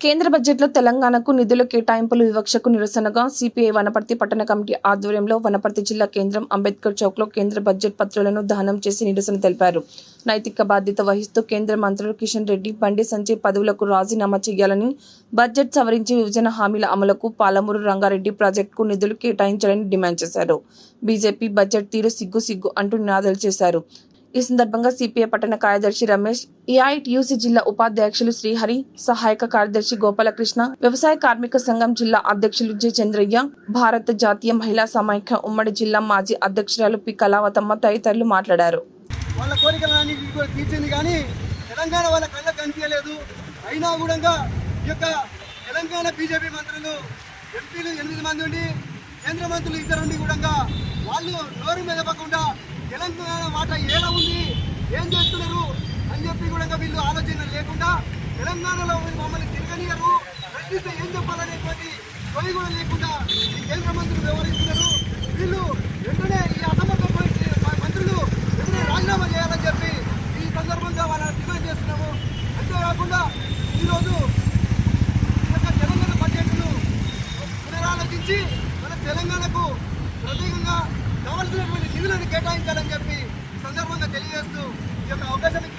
కేంద్ర బడ్జెట్లో తెలంగాణకు నిధుల కేటాయింపులు వివక్షకు నిరసనగా సిపిఐ వనపర్తి పట్టణ కమిటీ ఆధ్వర్యంలో వనపర్తి జిల్లా కేంద్రం అంబేద్కర్ చౌక్లో కేంద్ర బడ్జెట్ పత్రాలను దహనం చేసి నిరసన తెలిపారు. నైతిక బాధ్యత వహిస్తూ కేంద్ర మంత్రులు కిషన్ రెడ్డి బండి సంజయ్ పదవులకు రాజీనామా చేయాలని బడ్జెట్ సవరించి విభజన హామీల అమలుకు పాలమూరు రంగారెడ్డి ప్రాజెక్టుకు నిధులు కేటాయించాలని డిమాండ్ చేశారు. బీజేపీ బడ్జెట్ తీరు సిగ్గు సిగ్గు అంటూ నినాదాలు చేశారు. ఈ సందర్భంగా సిపిఐ పట్టణ కార్యదర్శి రమేష్ ఏఐటియుసి జిల్లా ఉపాధ్యక్షులు శ్రీహరి సహాయక కార్యదర్శి గోపాలకృష్ణ వ్యవసాయ కార్మిక సంఘం జిల్లా అధ్యక్షులు జె చంద్రయ్య భారత జాతీయ మహిళా సమాఖ్య ఉమ్మడి జిల్లా మాజీ అధ్యక్షురాలు పి కళావతమ్మ తదితరులు మాట్లాడారు. వాళ్ళ కోరికలన్నీ తీర్చింది కానీ తెలంగాణ వాళ్ళ కళ్ళకు కనిపించలేదు. అయినా కూడా ఈ యొక్క తెలంగాణ బీజేపీ మంత్రులు ఎంపీలు ఎనిమిది మంది ఉండి కేంద్ర మంత్రులు ఇద్దరు ఉండి కూడా వాళ్ళు నోరు మెదపకుండా తెలంగాణ మాట ఏడ ఉంది? ఏం చేస్తున్నారు? అని చెప్పి కూడా వీళ్ళు ఆలోచన లేకుండా తెలంగాణలో మమ్మల్ని తిరగనియరు ప్రశ్నిస్తే ఏం చెప్పాలనేటువంటి పోయి కూడా లేకుండా ఈ కేంద్ర మంత్రులు వ్యవహరిస్తున్నారు. వీళ్ళు వెంటనే ఈ అసమర్థ మంత్రులు వెంటనే రాజీనామా చేయాలని చెప్పి ఈ సందర్భంగా వాళ్ళని డిమాండ్ చేస్తున్నాము. అంతేకాకుండా ఈరోజు తెలంగాణ బడ్జెట్ను పునరాలోచించి మన తెలంగాణకు ప్రత్యేకంగా కేటాయించాలని చెప్పి సందర్భంగా తెలియజేస్తూ ఈ యొక్క అవకాశాన్ని